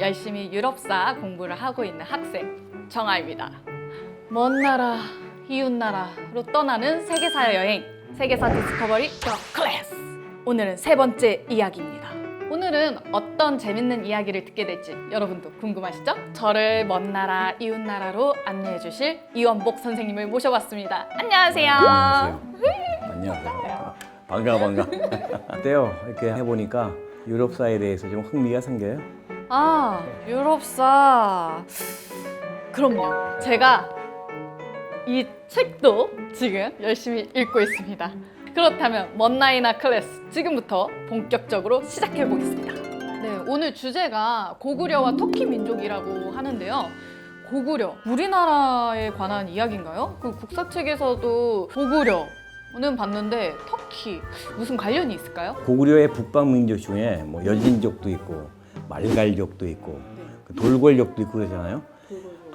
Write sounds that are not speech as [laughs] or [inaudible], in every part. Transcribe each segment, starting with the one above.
열심히 유럽사 공부를 하고 있는 학생 정아입니다. 먼 나라, 이웃 나라로 떠나는 세계사 여행, 세계사 디스커버리 더 클래스. 오늘은 세 번째 이야기입니다. 오늘은 어떤 재밌는 이야기를 듣게 될지 여러분도 궁금하시죠? 저를 먼 나라, 이웃 나라로 안내해 주실 이원복 선생님을 모셔봤습니다. 안녕하세요. 안녕하세요. 반가 반가. [laughs] 어때요? 이렇게 해보니까 유럽사에 대해서 좀 흥미가 생겨요? 아, 유럽사. 그럼요. 제가 이 책도 지금 열심히 읽고 있습니다. 그렇다면 먼 나이나 클래스 지금부터 본격적으로 시작해 보겠습니다. 네, 오늘 주제가 고구려와 터키 민족이라고 하는데요. 고구려, 우리나라에 관한 이야기인가요? 그 국사책에서도 고구려 는 봤는데 터키 무슨 관련이 있을까요? 고구려의 북방 민족 중에 뭐 여진족도 있고 말갈족도 있고 그 돌궐족도 있고 그러잖아요.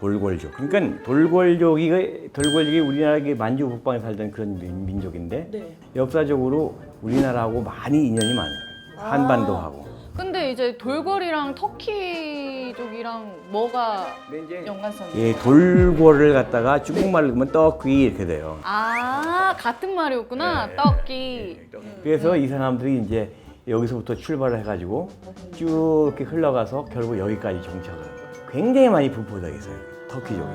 돌궐족. 그러니까 돌궐족이 돌궐족이 우리나라 의 만주 북방에 살던 그런 민- 민족인데 네. 역사적으로 우리나라하고 많이 인연이 많아요. 한반도하고. 근데 이제 돌궐이랑 터키족이랑 뭐가 연관성이? 예, 돌궐을 갖다가 중국말로 그러면 떡귀 이렇게 돼요. 아 같은 말이었구나 네. 떡기. 그래서 이 사람들이 이제 여기서부터 출발을 해가지고 쭉 이렇게 흘러가서 결국 여기까지 정착을 해요. 굉장히 많이 분포되어 있어요. 터키족이.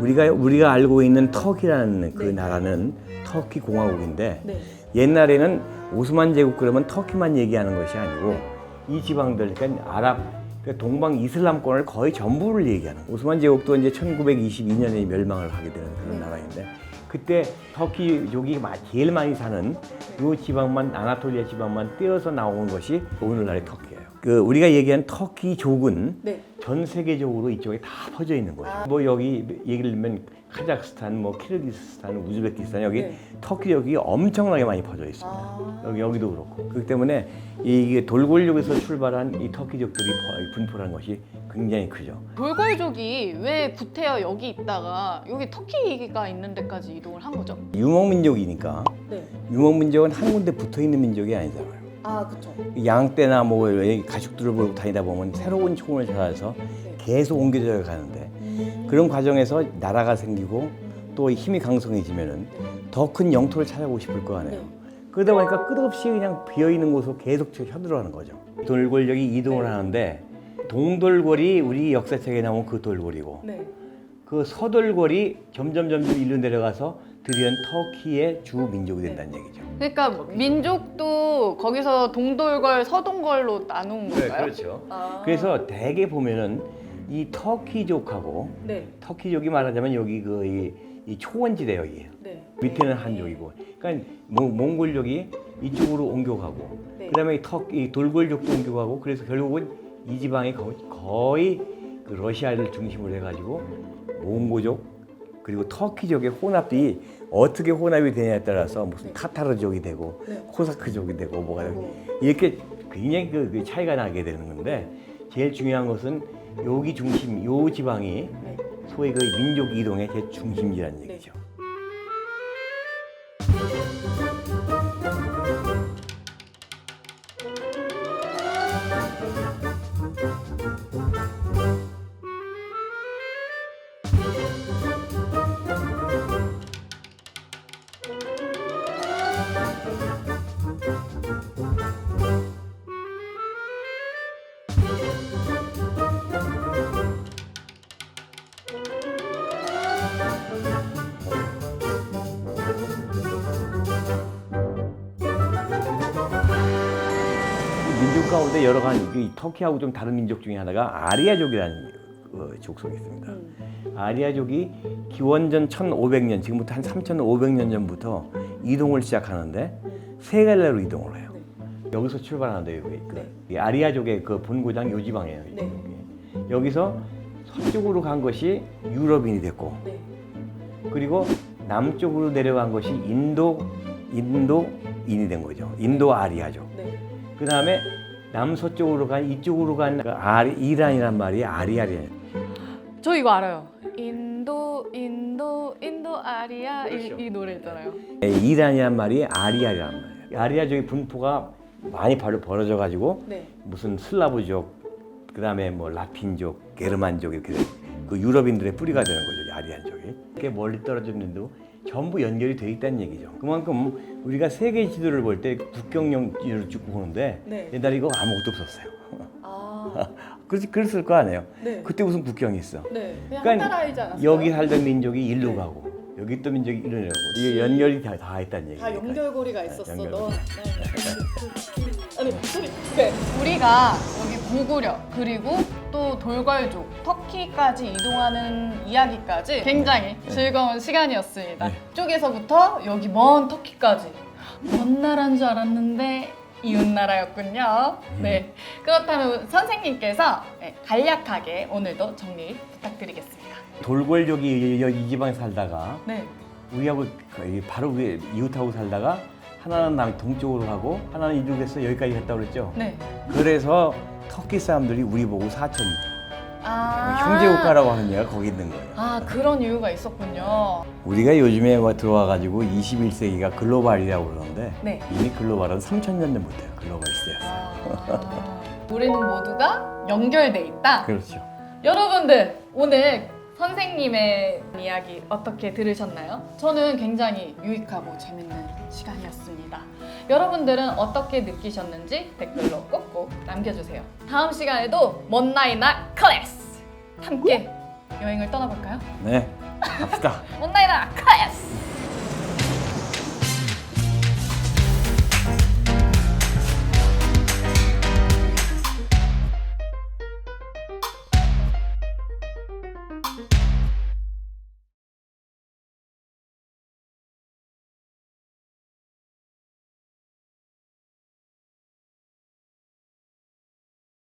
우리가 우리가 알고 있는 터키라는 그 나라는 터키 공화국인데 네. 옛날에는 오스만 제국 그러면 터키만 얘기하는 것이 아니고 이 지방들 그러니까 아랍 그 동방 이슬람권을 거의 전부를 얘기하는 거예요. 오스만 제국도 이제 1922년에 멸망을 하게 되는 그런 나라인데 그때 터키족이 마- 제일 많이 사는 이 지방만 아나톨리아 지방만 떼어서 나온 것이 오늘날의 터키예요. 그 우리가 얘기한 터키 족은 네. 전 세계적으로 이쪽에 다 퍼져 있는 거죠. 뭐 여기 예를 들면 카자흐스탄, 뭐 키르기스탄, 우즈베키스탄 여기 네. 터키 족이 엄청나게 많이 퍼져 있습니다. 아. 여기 여기도 그렇고 그렇기 때문에 이게 돌궐족에서 출발한 이 터키 족들이 거- 분포라는 것이 굉장히 크죠. 돌궐족이 왜 구태여 여기 있다가 여기 터키가 있는 데까지 이동을 한 거죠? 유목민족이니까 네. 유목민족은 한 군데 붙어 있는 민족이 아니잖아요. 아 그렇죠. 양떼나 뭐 여기 가축들을 보고 다니다 보면 새로운 초원을 찾아서 계속 옮겨져 가는데 그런 과정에서 나라가 생기고 또 힘이 강성해지면은 더 큰 영토를 찾아보고 싶을 거 아니에요. 그러다 보니까 끝없이 그냥 비어 있는 곳으로 계속 쳐들어가는 거죠. 돌궐력이 이동을 하는데 동돌궐이 우리 역사책에 나온 그 돌궐이고 네. 그 서돌궐이 점점 점점 일로 내려가서 드디어 터키의 주 민족이 된다는 얘기죠. 그러니까 민족도 거기서 동돌궐, 서동궐로 나눈 건가요? 그렇죠. 아. 그래서 대개 보면은 이 터키족하고 네. 터키족이 말하자면 여기 그이이 초원지대 여기예요. 네. 밑에는 한족이고, 그러니까 몽, 몽골족이 이쪽으로 옮겨가고, 네. 그다음에 이, 터, 이 돌궐족도 옮겨가고, 그래서 결국은 이 지방이 거- 거의 그 러시아를 중심으로 해가지고 몽고족 그리고 터키족의 혼합이 어떻게 혼합이 되냐에 따라서 무슨 타타르족이 되고 네. 코사크족이 되고 뭐가 되고 이렇게 굉장히 그, 그 차이가 나게 되는 건데 제일 중요한 것은 여기 중심, 요 지방이 네. 소위 그 민족 이동의 제 중심지라는 얘기죠. 가운데 여러 가지 이 터키하고 좀 다른 민족 중에 하나가 아리아족이라는 어, 족속이 있습니다. 아리아족이 기원전 1500년 지금부터 한 3500년 전부터 이동을 시작하는데 세 갈래로 이동을 해요. 여기서 출발하는데 여기 그이 아리아족의 그 본고장 요 지방이에요. 이 네. 여기. 여기서 서쪽으로 간 것이 유럽인이 됐고 네. 그리고 남쪽으로 내려간 것이 인도 인도인이 된 거죠. 인도 아리아족. 네. 그 다음에 남서쪽으로 간 이쪽으로 간 그 아리, 이란이란 말이 아리아리아. 저 이거 알아요. 인도 인도 인도 아리아 이, 그렇죠. 이 노래 있잖아요. 이란이란 말이 아리아리란 말이에요. 아리아족의 분포가 많이 벌- 벌어져 가지고 네. 무슨 슬라브족 그다음에 뭐 라틴족, 게르만족 이렇게 그 유럽인들의 뿌리가 되는 거죠. 아리안족이. 꽤 멀리 떨어져 있는데도 전부 연결이 돼 있다는 얘기죠. 그만큼 우리가 세계 지도를 볼 때 국경연지를 쭉 보는데 네. 옛날에 이거 아무것도 없었어요. 아, [laughs] 그렇지 그랬을 거 아니에요. 네. 그때 무슨 국경이 있어? 네. 그냥 그러니까 한 나라이지 않았어요? 여기 살던 민족이 일로 네. 가고 여기 또 민족이 이리로 가고 이게 연결이 다, 다 있다는 얘기예요. 다 연결고리가 있었어. 연결고리. 너. [laughs] 네. 아니 소리. 네. 우리가 여기 고구려 그리고 또 돌궐족 터키까지 이동하는 이야기까지 굉장히 즐거운 시간이었습니다. 네. 이쪽에서부터 여기 먼 터키까지 먼 나라인 줄 알았는데 이웃 나라였군요. 네. 그렇다면 선생님께서 네, 간략하게 오늘도 정리 부탁드리겠습니다. 돌궐족이 이, 이 지방에 살다가 네. 우리하고 거의 바로 위에 이웃하고 살다가 하나는 남 동쪽으로 가고 하나는 이쪽에서 여기까지 갔다 그랬죠. 네. 그래서 터키 사람들이 우리 보고 사촌 아. 형제 국가라고 하는 얘가 거기 있는 거예요. 아 그런 이유가 있었군요. 우리가 요즘에 와 들어와 가지고 21세기가 글로벌이라고 그러는데 네. 이미 글로벌은 3,000년 전부터요. 글로벌 시대였어요. 아, 우리는 모두가 연결돼 있다. 그렇죠. 여러분들 오늘 선생님의 이야기 어떻게 들으셨나요? 저는 굉장히 유익하고 재밌는 시간이었습니다. 여러분들은 어떻게 느끼셨는지 댓글로 꼭꼭 남겨주세요. 다음 시간에도 먼 나이 나 클래스 함께 여행을 떠나볼까요? 네. 갑시다. [laughs] 먼 나이 나 클래스